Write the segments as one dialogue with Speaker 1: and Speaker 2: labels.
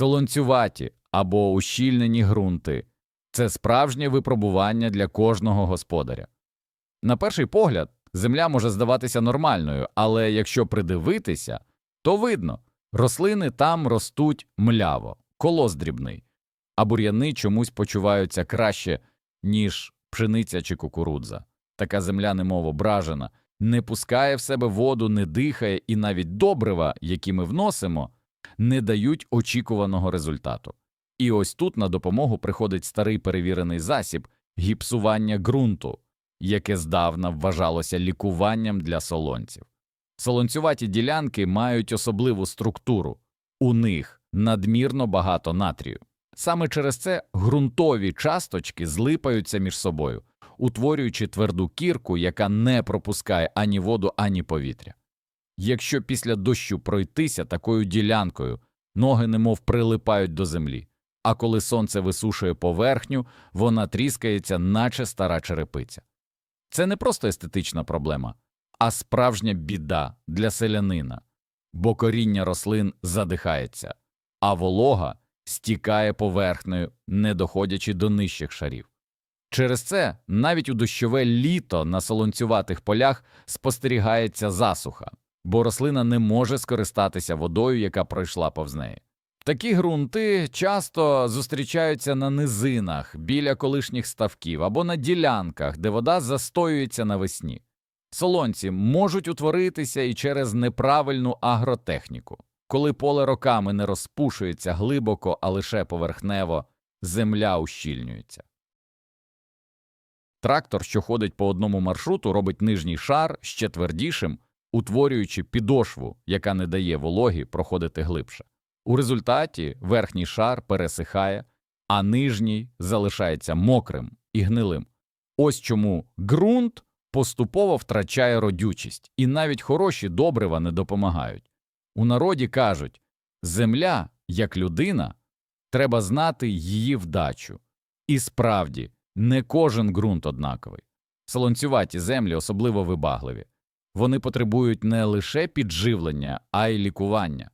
Speaker 1: солонцюваті або ущільнені ґрунти це справжнє випробування для кожного господаря. На перший погляд, земля може здаватися нормальною, але якщо придивитися, то видно, рослини там ростуть мляво, колос дрібний, а бур'яни чомусь почуваються краще, ніж пшениця чи кукурудза. Така земля немов ображена, не пускає в себе воду, не дихає, і навіть добрива, які ми вносимо, не дають очікуваного результату. І ось тут на допомогу приходить старий перевірений засіб гіпсування ґрунту, яке здавна вважалося лікуванням для солонців. Солонцюваті ділянки мають особливу структуру, у них надмірно багато натрію. Саме через це ґрунтові часточки злипаються між собою, утворюючи тверду кірку, яка не пропускає ані воду, ані повітря. Якщо після дощу пройтися такою ділянкою, ноги немов прилипають до землі, а коли сонце висушує поверхню, вона тріскається, наче стара черепиця. Це не просто естетична проблема, а справжня біда для селянина, бо коріння рослин задихається, а волога стікає поверхнею, не доходячи до нижчих шарів. Через це навіть у дощове літо на солонцюватих полях спостерігається засуха, бо рослина не може скористатися водою, яка пройшла повз неї. Такі ґрунти часто зустрічаються на низинах біля колишніх ставків або на ділянках, де вода застоюється навесні. Солонці можуть утворитися і через неправильну агротехніку. Коли поле роками не розпушується глибоко, а лише поверхнево, земля ущільнюється. Трактор, що ходить по одному маршруту, робить нижній шар ще твердішим, утворюючи підошву, яка не дає вологі проходити глибше. У результаті верхній шар пересихає, а нижній залишається мокрим і гнилим. Ось чому ґрунт поступово втрачає родючість, і навіть хороші добрива не допомагають. У народі кажуть земля, як людина, треба знати її вдачу. І справді, не кожен ґрунт однаковий. Солонцюваті землі особливо вибагливі. Вони потребують не лише підживлення, а й лікування.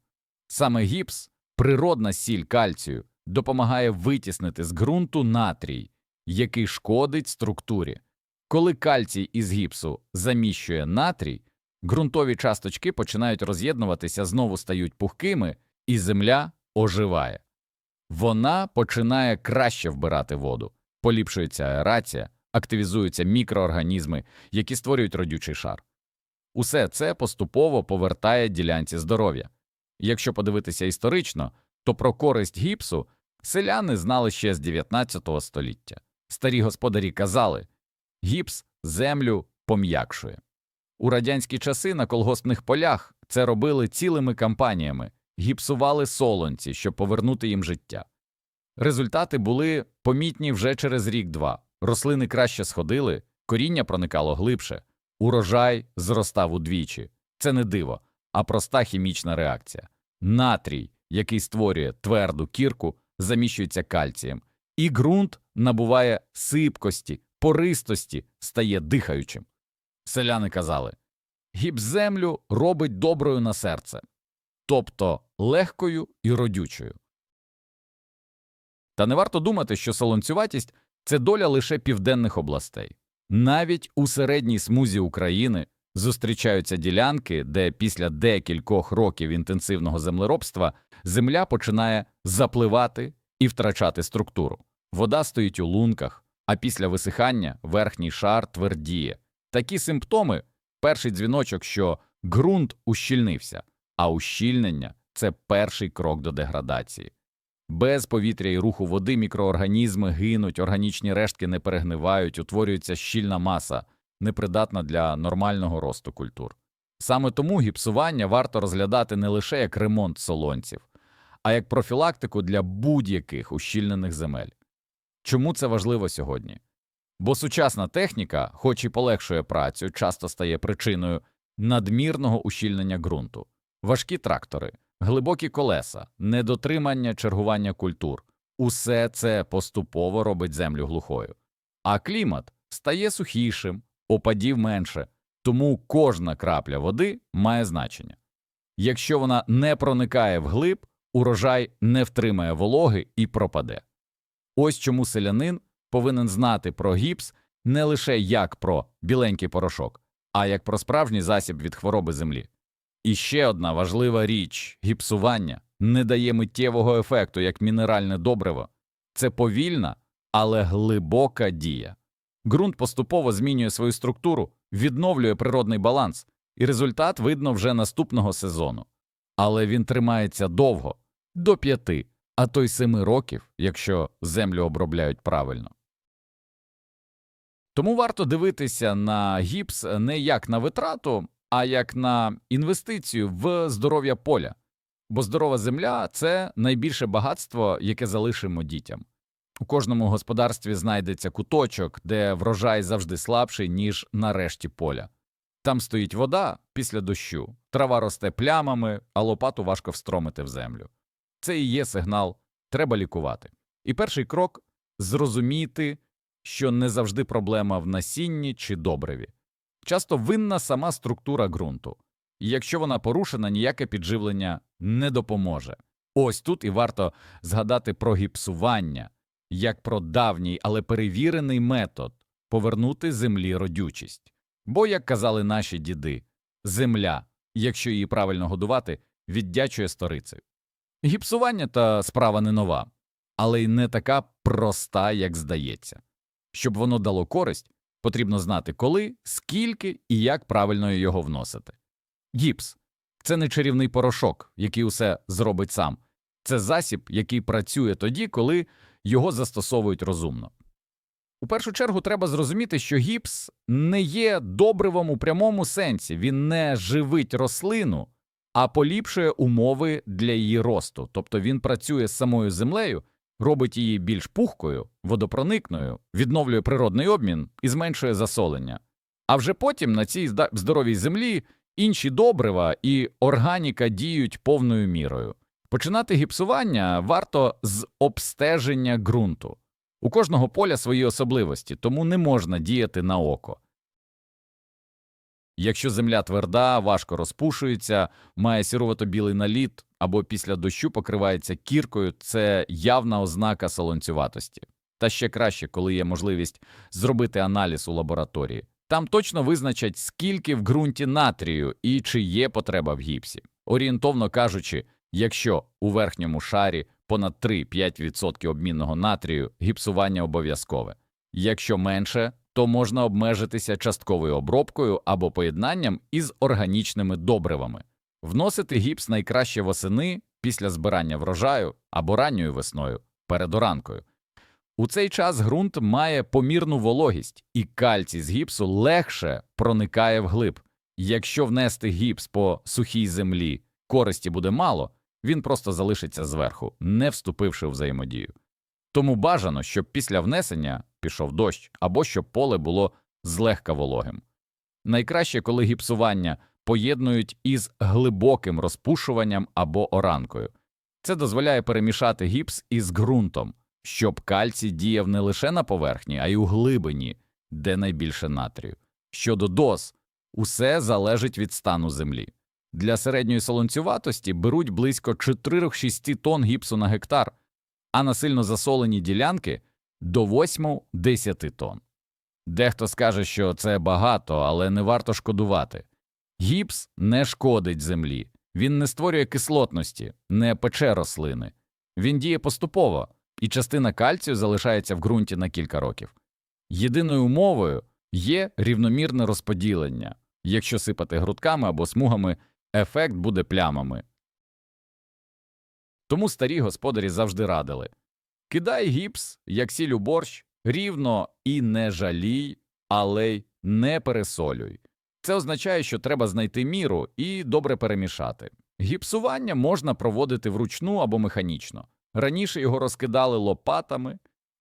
Speaker 1: Саме гіпс, природна сіль кальцію, допомагає витіснити з ґрунту натрій, який шкодить структурі. Коли кальцій із гіпсу заміщує натрій, ґрунтові часточки починають роз'єднуватися, знову стають пухкими, і земля оживає. Вона починає краще вбирати воду, поліпшується аерація, активізуються мікроорганізми, які створюють родючий шар. Усе це поступово повертає ділянці здоров'я. Якщо подивитися історично, то про користь гіпсу селяни знали ще з 19 століття. Старі господарі казали гіпс землю пом'якшує. У радянські часи на колгоспних полях це робили цілими кампаніями, гіпсували солонці, щоб повернути їм життя. Результати були помітні вже через рік-два. Рослини краще сходили, коріння проникало глибше, урожай зростав удвічі. Це не диво, а проста хімічна реакція. Натрій, який створює тверду кірку, заміщується кальцієм, і ґрунт набуває сипкості, пористості, стає дихаючим. Селяни казали гіпземлю робить доброю на серце, тобто легкою і родючою. Та не варто думати, що солонцюватість це доля лише південних областей. Навіть у середній смузі України зустрічаються ділянки, де після декількох років інтенсивного землеробства земля починає запливати і втрачати структуру. Вода стоїть у лунках, а після висихання верхній шар твердіє. Такі симптоми перший дзвіночок, що ґрунт ущільнився, а ущільнення це перший крок до деградації. Без повітря і руху води мікроорганізми гинуть, органічні рештки не перегнивають, утворюється щільна маса, непридатна для нормального росту культур. Саме тому гіпсування варто розглядати не лише як ремонт солонців, а як профілактику для будь-яких ущільнених земель. Чому це важливо сьогодні? Бо сучасна техніка, хоч і полегшує працю, часто стає причиною надмірного ущільнення ґрунту, важкі трактори, глибокі колеса, недотримання чергування культур усе це поступово робить землю глухою. А клімат стає сухішим, опадів менше, тому кожна крапля води має значення. Якщо вона не проникає вглиб, урожай не втримає вологи і пропаде. Ось чому селянин повинен знати про гіпс не лише як про біленький порошок, а як про справжній засіб від хвороби землі. І ще одна важлива річ гіпсування не дає миттєвого ефекту як мінеральне добриво. Це повільна, але глибока дія. Ґрунт поступово змінює свою структуру, відновлює природний баланс, і результат видно вже наступного сезону. Але він тримається довго до п'яти, а то й семи років, якщо землю обробляють правильно. Тому варто дивитися на гіпс не як на витрату, а як на інвестицію в здоров'я поля. Бо здорова земля це найбільше багатство, яке залишимо дітям. У кожному господарстві знайдеться куточок, де врожай завжди слабший, ніж на решті поля. Там стоїть вода після дощу, трава росте плямами, а лопату важко встромити в землю. Це і є сигнал треба лікувати. І перший крок зрозуміти, що не завжди проблема в насінні чи добриві. Часто винна сама структура ґрунту, і якщо вона порушена, ніяке підживлення не допоможе. Ось тут і варто згадати про гіпсування як про давній, але перевірений метод повернути землі родючість. Бо, як казали наші діди, земля, якщо її правильно годувати, віддячує сторицею. Гіпсування та справа не нова, але й не така проста, як здається. Щоб воно дало користь, потрібно знати, коли, скільки і як правильно його вносити. Гіпс це не чарівний порошок, який усе зробить сам, це засіб, який працює тоді, коли його застосовують розумно. У першу чергу треба зрозуміти, що гіпс не є добривом у прямому сенсі, він не живить рослину, а поліпшує умови для її росту, тобто він працює з самою землею, робить її більш пухкою, водопроникною, відновлює природний обмін і зменшує засолення. А вже потім на цій здоровій землі інші добрива і органіка діють повною мірою. Починати гіпсування варто з обстеження ґрунту. У кожного поля свої особливості, тому не можна діяти на око. Якщо земля тверда, важко розпушується, має сірувато-білий наліт або після дощу покривається кіркою, це явна ознака солонцюватості. Та ще краще, коли є можливість зробити аналіз у лабораторії. Там точно визначать, скільки в ґрунті натрію і чи є потреба в гіпсі. Орієнтовно кажучи, якщо у верхньому шарі понад 3-5% обмінного натрію, гіпсування обов'язкове. Якщо менше, то можна обмежитися частковою обробкою або поєднанням із органічними добривами. Вносити гіпс найкраще восени після збирання врожаю або ранньою весною перед оранкою. У цей час ґрунт має помірну вологість, і кальцій з гіпсу легше проникає вглиб. Якщо внести гіпс по сухій землі, користі буде мало, він просто залишиться зверху, не вступивши в взаємодію. Тому бажано, щоб після внесення пішов дощ або щоб поле було злегка вологим. Найкраще, коли гіпсування поєднують із глибоким розпушуванням або оранкою. Це дозволяє перемішати гіпс із ґрунтом, щоб кальцій діяв не лише на поверхні, а й у глибині, де найбільше натрію. Щодо доз, усе залежить від стану землі. Для середньої солонцюватості беруть близько 4-6 тонн гіпсу на гектар, а на сильно засолені ділянки до 8-10 тонн. Дехто скаже, що це багато, але не варто шкодувати. Гіпс не шкодить землі, він не створює кислотності, не пече рослини. Він діє поступово, і частина кальцію залишається в ґрунті на кілька років. Єдиною умовою є рівномірне розподілення. Якщо сипати грудками або смугами, ефект буде плямами. Тому старі господарі завжди радили кидай гіпс, як сіль у борщ, рівно і не жалій, але й не пересолюй. Це означає, що треба знайти міру і добре перемішати. Гіпсування можна проводити вручну або механічно. Раніше його розкидали лопатами,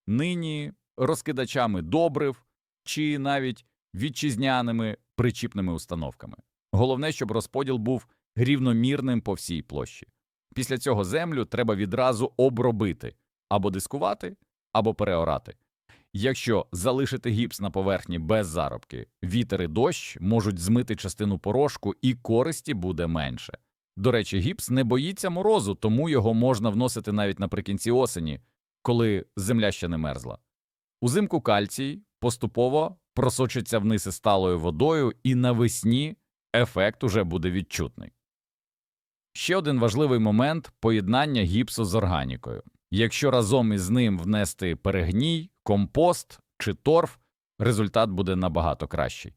Speaker 1: нині розкидачами добрив чи навіть вітчизняними причіпними установками. Головне, щоб розподіл був рівномірним по всій площі. Після цього землю треба відразу обробити або дискувати, або переорати. Якщо залишити гіпс на поверхні без заробки, вітер і дощ можуть змити частину порошку і користі буде менше. До речі, гіпс не боїться морозу, тому його можна вносити навіть наприкінці осені, коли земля ще не мерзла. Узимку кальцій поступово просочиться вниз із сталою водою, і навесні ефект уже буде відчутний. Ще один важливий момент поєднання гіпсу з органікою. Якщо разом із ним внести перегній, компост чи торф, результат буде набагато кращий.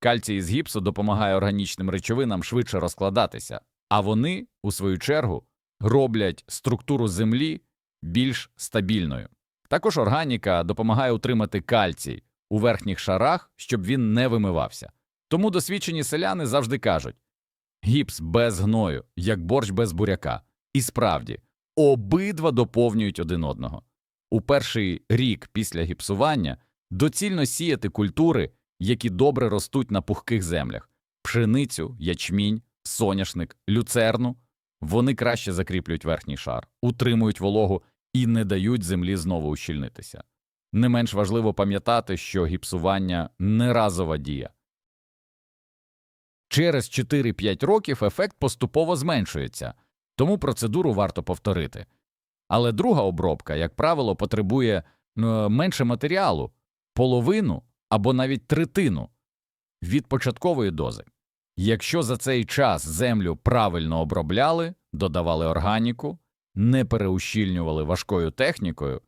Speaker 1: Кальцій із гіпсу допомагає органічним речовинам швидше розкладатися, а вони, у свою чергу, роблять структуру землі більш стабільною. Також органіка допомагає утримати кальцій у верхніх шарах, щоб він не вимивався. Тому досвідчені селяни завжди кажуть гіпс без гною, як борщ без буряка. І справді, обидва доповнюють один одного. У перший рік після гіпсування доцільно сіяти культури, які добре ростуть на пухких землях пшеницю, ячмінь, соняшник, люцерну. Вони краще закріплюють верхній шар, утримують вологу і не дають землі знову ущільнитися. Не менш важливо пам'ятати, що гіпсування не разова дія. Через 4-5 років ефект поступово зменшується, тому процедуру варто повторити. Але друга обробка, як правило, потребує е, менше матеріалу, половину або навіть третину від початкової дози. Якщо за цей час землю правильно обробляли, додавали органіку, не переущільнювали важкою технікою,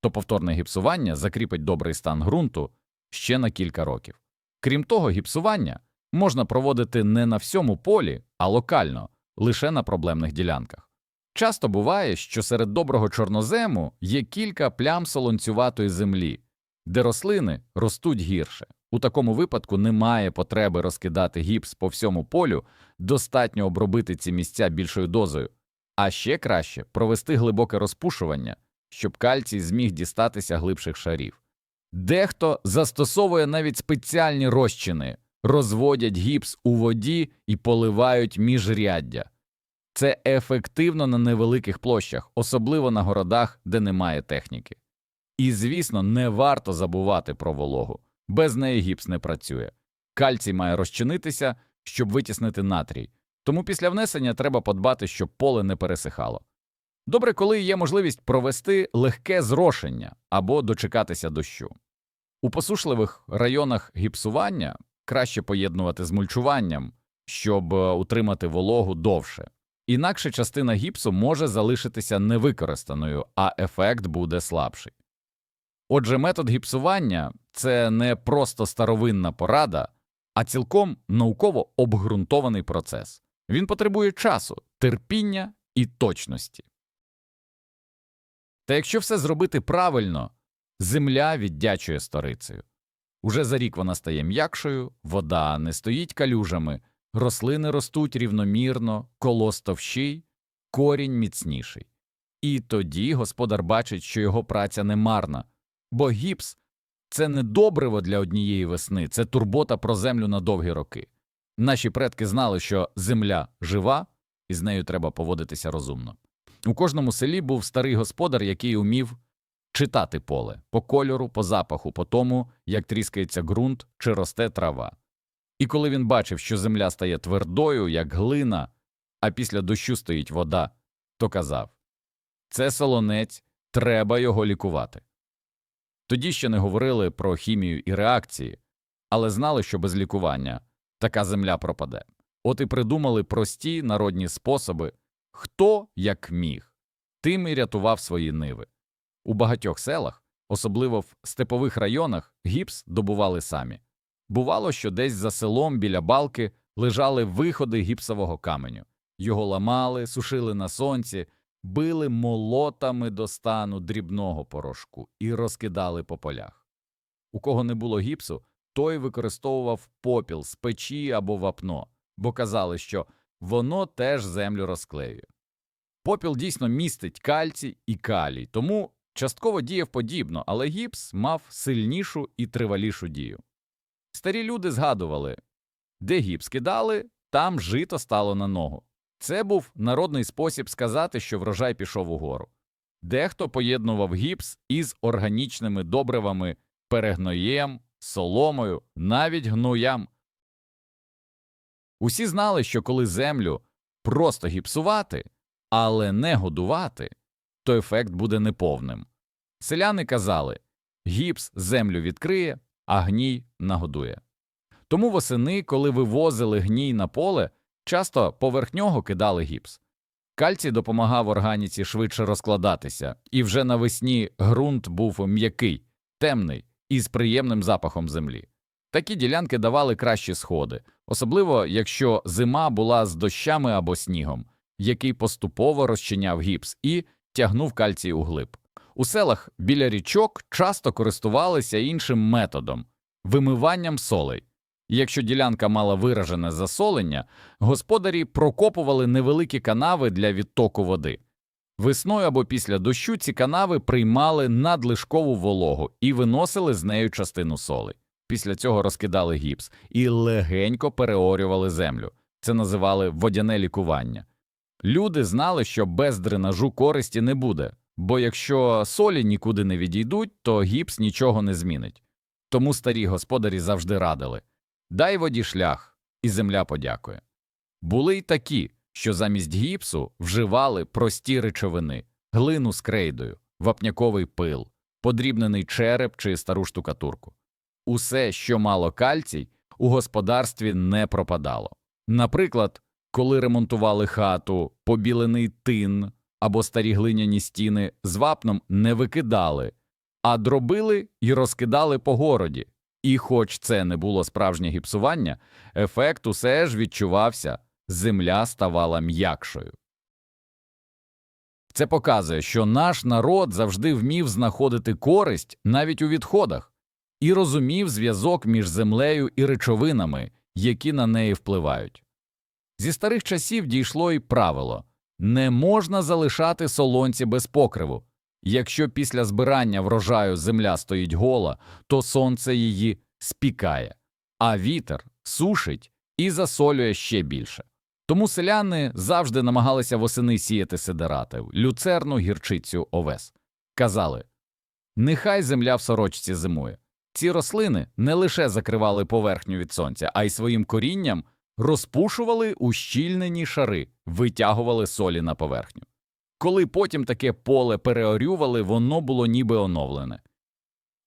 Speaker 1: то повторне гіпсування закріпить добрий стан ґрунту ще на кілька років. Крім того, гіпсування можна проводити не на всьому полі, а локально, лише на проблемних ділянках. Часто буває, що серед доброго чорнозему є кілька плям солонцюватої землі, де рослини ростуть гірше. У такому випадку немає потреби розкидати гіпс по всьому полю, достатньо обробити ці місця більшою дозою, а ще краще провести глибоке розпушування, щоб кальцій зміг дістатися глибших шарів. Дехто застосовує навіть спеціальні розчини, розводять гіпс у воді і поливають міжряддя. Це ефективно на невеликих площах, особливо на городах, де немає техніки. І, звісно, не варто забувати про вологу. Без неї гіпс не працює. Кальцій має розчинитися, щоб витіснити натрій. Тому після внесення треба подбати, щоб поле не пересихало. Добре, коли є можливість провести легке зрошення або дочекатися дощу. У посушливих районах гіпсування краще поєднувати з мульчуванням, щоб е, утримати вологу довше. Інакше частина гіпсу може залишитися невикористаною, а ефект буде слабший. Отже, метод гіпсування це не просто старовинна порада, а цілком науково обґрунтований процес. Він потребує часу, терпіння і точності. Та якщо все зробити правильно, земля віддячує сторицею. Уже за рік вона стає м'якшою, вода не стоїть калюжами, рослини ростуть рівномірно, колос товщий, корінь міцніший. І тоді господар бачить, що його праця не марна, бо гіпс це не добриво для однієї весни, це турбота про землю на довгі роки. Наші предки знали, що земля жива, і з нею треба поводитися розумно. У кожному селі був старий господар, який умів читати поле по кольору, по запаху, по тому, як тріскається ґрунт чи росте трава. І коли він бачив, що земля стає твердою, як глина, а після дощу стоїть вода, то казав це солонець, треба його лікувати. Тоді ще не говорили про хімію і реакції, але знали, що без лікування така земля пропаде. От і придумали прості народні способи, хто як міг, тим і рятував свої ниви. У багатьох селах, особливо в степових районах, гіпс добували самі. Бувало, що десь за селом біля балки лежали виходи гіпсового каменю. Його ламали, сушили на сонці, били молотами до стану дрібного порошку і розкидали по полях. У кого не було гіпсу, той використовував попіл з печі або вапно, бо казали, що воно теж землю розклеює. Попіл дійсно містить кальцій і калій, тому частково діяв подібно, але гіпс мав сильнішу і тривалішу дію. Старі люди згадували, де гіпс кидали, там жито стало на ногу. Це був народний спосіб сказати, що врожай пішов угору. Дехто поєднував гіпс із органічними добривами, перегноєм, соломою, навіть гноям. Усі знали, що коли землю просто гіпсувати, але не годувати, то ефект буде неповним. Селяни казали гіпс землю відкриє, а гній нагодує. Тому восени, коли вивозили гній на поле, часто поверх нього кидали гіпс. Кальцій допомагав органіці швидше розкладатися, і вже навесні ґрунт був м'який, темний і з приємним запахом землі. Такі ділянки давали кращі сходи, особливо якщо зима була з дощами або снігом, який поступово розчиняв гіпс і тягнув кальцій углиб. У селах біля річок часто користувалися іншим методом вимиванням солей. Якщо ділянка мала виражене засолення, господарі прокопували невеликі канави для відтоку води. Весною або після дощу ці канави приймали надлишкову вологу і виносили з нею частину солей. Після цього розкидали гіпс і легенько переорювали землю. Це називали водяне лікування. Люди знали, що без дренажу користі не буде, бо якщо солі нікуди не відійдуть, то гіпс нічого не змінить. Тому старі господарі завжди радили дай воді шлях, і земля подякує. Були й такі, що замість гіпсу вживали прості речовини, глину з крейдою, вапняковий пил, подрібнений череп чи стару штукатурку. Усе, що мало кальцій, у господарстві не пропадало. Наприклад, коли ремонтували хату, побілений тин або старі глиняні стіни з вапном не викидали, а дробили і розкидали по городі. І хоч це не було справжнє гіпсування, ефект усе ж відчувався, земля ставала м'якшою. Це показує, що наш народ завжди вмів знаходити користь навіть у відходах і розумів зв'язок між землею і речовинами, які на неї впливають. Зі старих часів дійшло й правило не можна залишати солонці без покриву. Якщо після збирання врожаю земля стоїть гола, то сонце її спікає, а вітер сушить і засолює ще більше. Тому селяни завжди намагалися восени сіяти сидератив, люцерну, гірчицю, овес. Казали нехай земля в сорочці зимує. Ці рослини не лише закривали поверхню від сонця, а й своїм корінням розпушували ущільнені шари, витягували солі на поверхню. Коли потім таке поле переорювали, воно було ніби оновлене.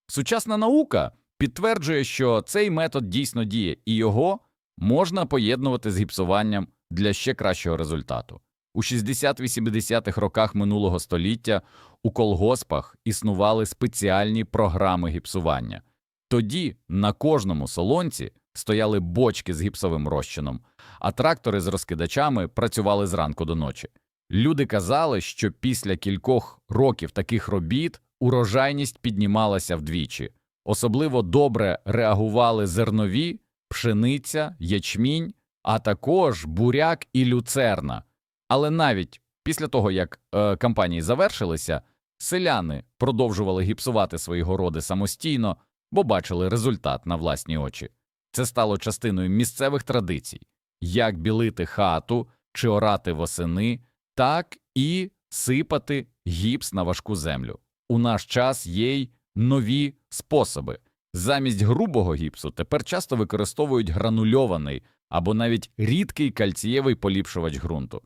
Speaker 1: Сучасна наука підтверджує, що цей метод дійсно діє, і його можна поєднувати з гіпсуванням для ще кращого результату. У 60-80-х роках минулого століття у колгоспах існували спеціальні програми гіпсування. Тоді на кожному солонці стояли бочки з гіпсовим розчином, а трактори з розкидачами працювали зранку до ночі. Люди казали, що після кількох років таких робіт урожайність піднімалася вдвічі. Особливо добре реагували зернові, пшениця, ячмінь, а також буряк і люцерна. Але навіть після того, як е, кампанії завершилися, селяни продовжували гіпсувати свої городи самостійно, бо бачили результат на власні очі. Це стало частиною місцевих традицій як білити хату чи орати восени, так і сипати гіпс на важку землю. У наш час є й нові способи. Замість грубого гіпсу тепер часто використовують гранульований або навіть рідкий кальцієвий поліпшувач ґрунту.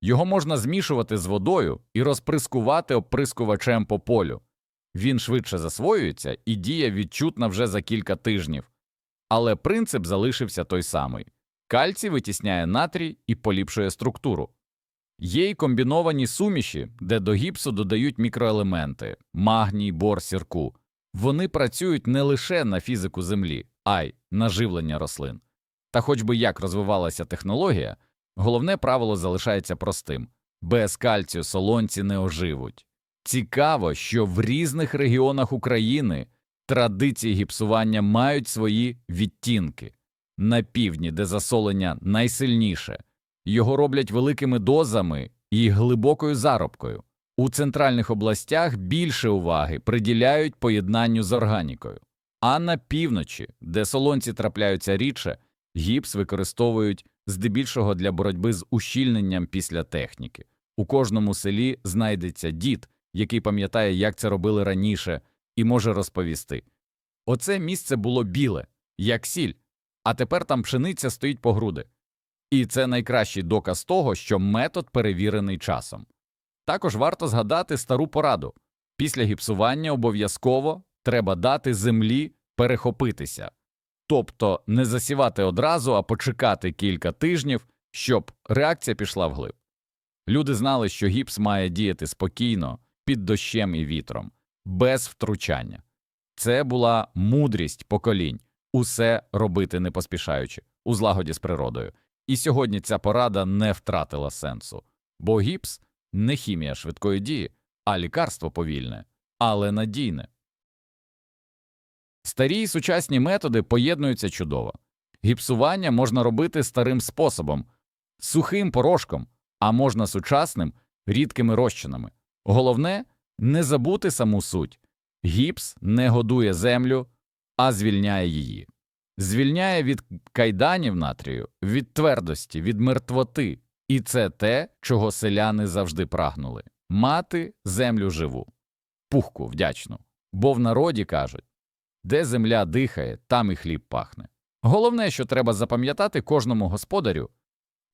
Speaker 1: Його можна змішувати з водою і розприскувати оприскувачем по полю. Він швидше засвоюється і діє відчутно вже за кілька тижнів. Але принцип залишився той самий кальцій витісняє натрій і поліпшує структуру. Є й комбіновані суміші, де до гіпсу додають мікроелементи магній, бор, сірку. Вони працюють не лише на фізику землі, а й на живлення рослин. Та хоч би як розвивалася технологія, головне правило залишається простим без кальцію солонці не оживуть. Цікаво, що в різних регіонах України традиції гіпсування мають свої відтінки. На півдні, де засолення найсильніше, його роблять великими дозами і глибокою заробкою. У центральних областях більше уваги приділяють поєднанню з органікою, а на півночі, де солонці трапляються рідше, гіпс використовують здебільшого для боротьби з ущільненням після техніки. У кожному селі знайдеться дід, який пам'ятає, як це робили раніше, і може розповісти. Оце місце було біле, як сіль, а тепер там пшениця стоїть по груди. І це найкращий доказ того, що метод перевірений часом. Також варто згадати стару пораду після гіпсування обов'язково треба дати землі перехопитися, тобто не засівати одразу, а почекати кілька тижнів, щоб реакція пішла вглиб. Люди знали, що гіпс має діяти спокійно, під дощем і вітром, без втручання. Це була мудрість поколінь усе робити не поспішаючи, у злагоді з природою. І сьогодні ця порада не втратила сенсу, бо гіпс не хімія швидкої дії, а лікарство повільне, але надійне. Старі й сучасні методи поєднуються чудово. Гіпсування можна робити старим способом, сухим порошком, а можна сучасним рідкими розчинами. Головне не забути саму суть. Гіпс не годує землю, а звільняє її. Звільняє від кайданів натрію, від твердості, від мертвоти. І це те, чого селяни завжди прагнули мати землю живу, пухку вдячну. Бо в народі кажуть де земля дихає, там і хліб пахне. Головне, що треба запам'ятати кожному господарю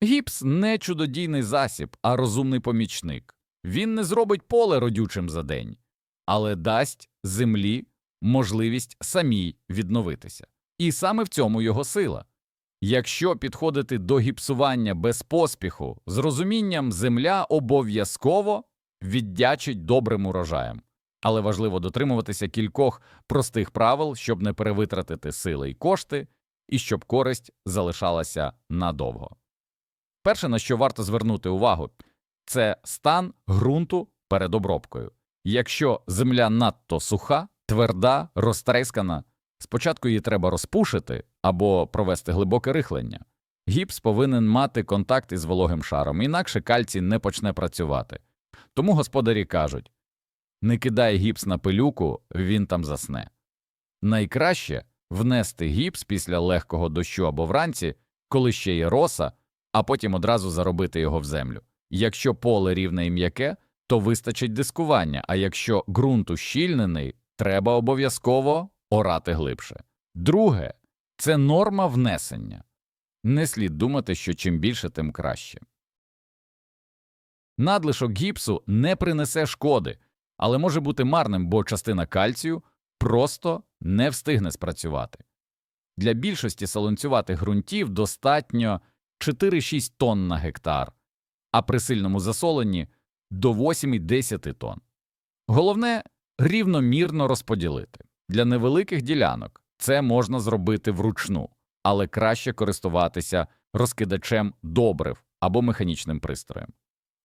Speaker 1: гіпс не чудодійний засіб, а розумний помічник. Він не зробить поле родючим за день, але дасть землі можливість самій відновитися. І саме в цьому його сила. Якщо підходити до гіпсування без поспіху, з розумінням земля обов'язково віддячить добрим урожаєм. Але важливо дотримуватися кількох простих правил, щоб не перевитратити сили й кошти, і щоб користь залишалася надовго. Перше, на що варто звернути увагу, це стан ґрунту перед обробкою. Якщо земля надто суха, тверда, розтрескана, спочатку її треба розпушити або провести глибоке рихлення. Гіпс повинен мати контакт із вологим шаром, інакше кальцій не почне працювати. Тому господарі кажуть не кидай гіпс на пилюку, він там засне. Найкраще внести гіпс після легкого дощу або вранці, коли ще є роса, а потім одразу заробити його в землю. Якщо поле рівне і м'яке, то вистачить дискування, а якщо ґрунт ущільнений, треба обов'язково орати глибше. Друге це норма внесення. Не слід думати, що чим більше, тим краще. Надлишок гіпсу не принесе шкоди, але може бути марним, бо частина кальцію просто не встигне спрацювати. Для більшості салонцюватих ґрунтів достатньо 4-6 тонн на гектар, а при сильному засоленні до 8-10 тонн. Головне рівномірно розподілити. Для невеликих ділянок це можна зробити вручну, але краще користуватися розкидачем добрив або механічним пристроєм.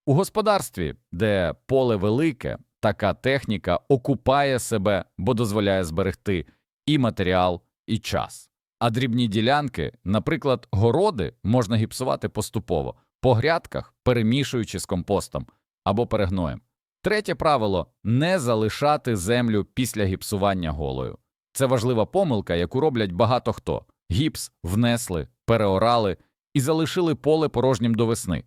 Speaker 1: У господарстві, де поле велике, така техніка окупає себе, бо дозволяє зберегти і матеріал, і час. А дрібні ділянки, наприклад, городи, можна гіпсувати поступово, по грядках, перемішуючи з компостом або перегноєм. Третє правило не залишати землю після гіпсування голою. Це важлива помилка, яку роблять багато хто. Гіпс внесли, переорали і залишили поле порожнім до весни.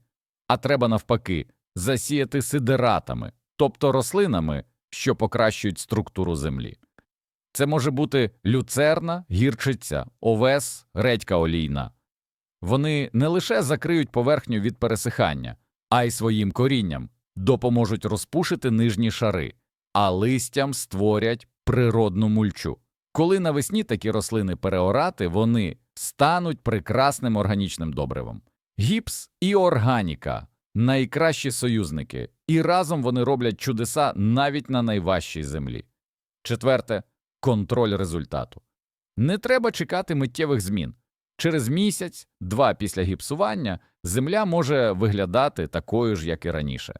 Speaker 1: А треба навпаки засіяти сидератами, тобто рослинами, що покращують структуру землі. Це може бути люцерна, гірчиця, овес, редька олійна. Вони не лише закриють поверхню від пересихання, а й своїм корінням допоможуть розпушити нижні шари, а листям створять природну мульчу. Коли навесні такі рослини переорати, вони стануть прекрасним органічним добривом. Гіпс і органіка найкращі союзники, і разом вони роблять чудеса навіть на найважчій землі. Четверте контроль результату. Не треба чекати миттєвих змін. Через місяць, два після гіпсування земля може виглядати такою ж, як і раніше.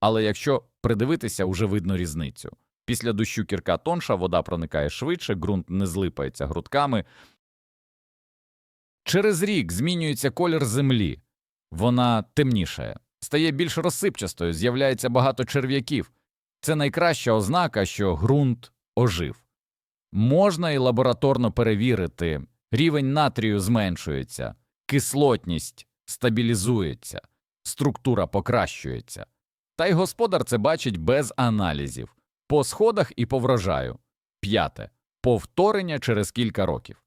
Speaker 1: Але якщо придивитися, уже видно різницю. Після дощу кірка тонша, вода проникає швидше, ґрунт не злипається грудками. Через рік змінюється колір землі, вона темнішає, стає більш розсипчастою, з'являється багато черв'яків. Це найкраща ознака, що ґрунт ожив. Можна і лабораторно перевірити, рівень натрію зменшується, кислотність стабілізується, структура покращується. Та й господар це бачить без аналізів по сходах і по врожаю. П'яте повторення через кілька років.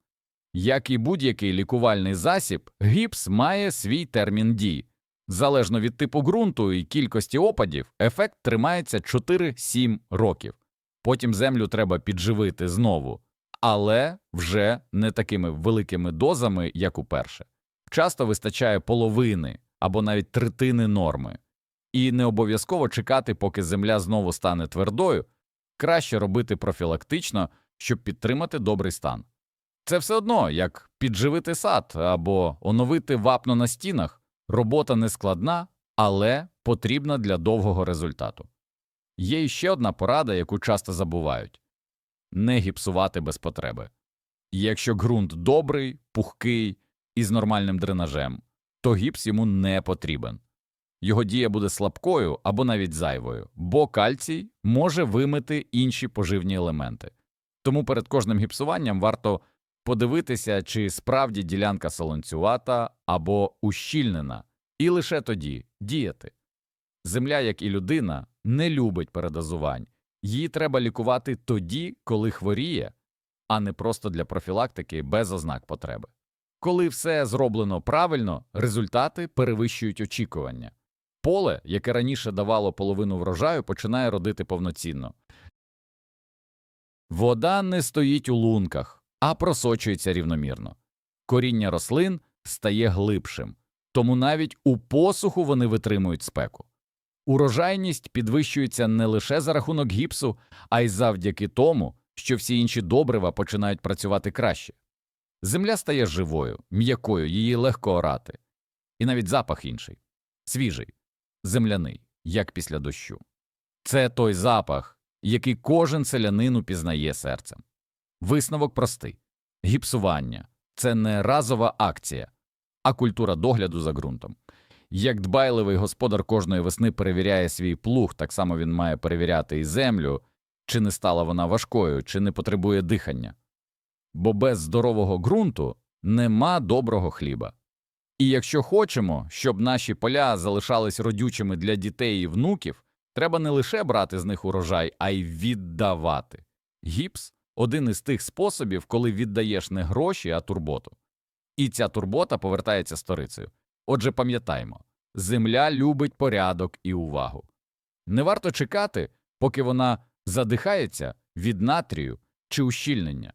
Speaker 1: Як і будь-який лікувальний засіб, гіпс має свій термін дії. Залежно від типу ґрунту і кількості опадів, ефект тримається 4-7 років. Потім землю треба підживити знову, але вже не такими великими дозами, як уперше. Часто вистачає половини або навіть третини норми. І не обов'язково чекати, поки земля знову стане твердою, краще робити профілактично, щоб підтримати добрий стан. Це все одно, як підживити сад або оновити вапно на стінах. Робота не складна, але потрібна для довгого результату. Є іще одна порада, яку часто забувають не гіпсувати без потреби. Якщо ґрунт добрий, пухкий і з нормальним дренажем, то гіпс йому не потрібен. Його дія буде слабкою або навіть зайвою, бо кальцій може вимити інші поживні елементи. Тому перед кожним гіпсуванням варто подивитися, чи справді ділянка солонцювата або ущільнена, і лише тоді діяти. Земля, як і людина, не любить передозувань. Її треба лікувати тоді, коли хворіє, а не просто для профілактики без ознак потреби. Коли все зроблено правильно, результати перевищують очікування. Поле, яке раніше давало половину врожаю, починає родити повноцінно. Вода не стоїть у лунках, а просочується рівномірно. Коріння рослин стає глибшим, тому навіть у посуху вони витримують спеку. Урожайність підвищується не лише за рахунок гіпсу, а й завдяки тому, що всі інші добрива починають працювати краще. Земля стає живою, м'якою, її легко орати. І навіть запах інший свіжий, земляний, як після дощу. Це той запах, який кожен селянин упізнає серцем. Висновок простий гіпсування це не разова акція, а культура догляду за ґрунтом. Як дбайливий господар кожної весни перевіряє свій плуг, так само він має перевіряти і землю, чи не стала вона важкою, чи не потребує дихання. Бо без здорового ґрунту нема доброго хліба. І якщо хочемо, щоб наші поля залишались родючими для дітей і внуків, треба не лише брати з них урожай, а й віддавати. Гіпс один із тих способів, коли віддаєш не гроші, а турботу. І ця турбота повертається сторицею. Отже, пам'ятаймо, земля любить порядок і увагу. Не варто чекати, поки вона задихається від натрію чи ущільнення.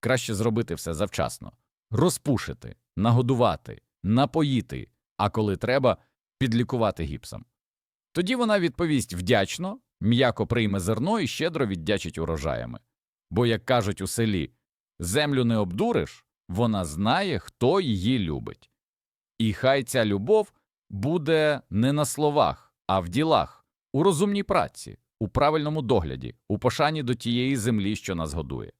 Speaker 1: Краще зробити все завчасно розпушити, нагодувати, напоїти, а коли треба, підлікувати гіпсом. Тоді вона відповість вдячно, м'яко прийме зерно і щедро віддячить урожаями. Бо, як кажуть у селі, землю не обдуриш, вона знає, хто її любить. І хай ця любов буде не на словах, а в ділах, у розумній праці, у правильному догляді, у пошані до тієї землі, що нас годує.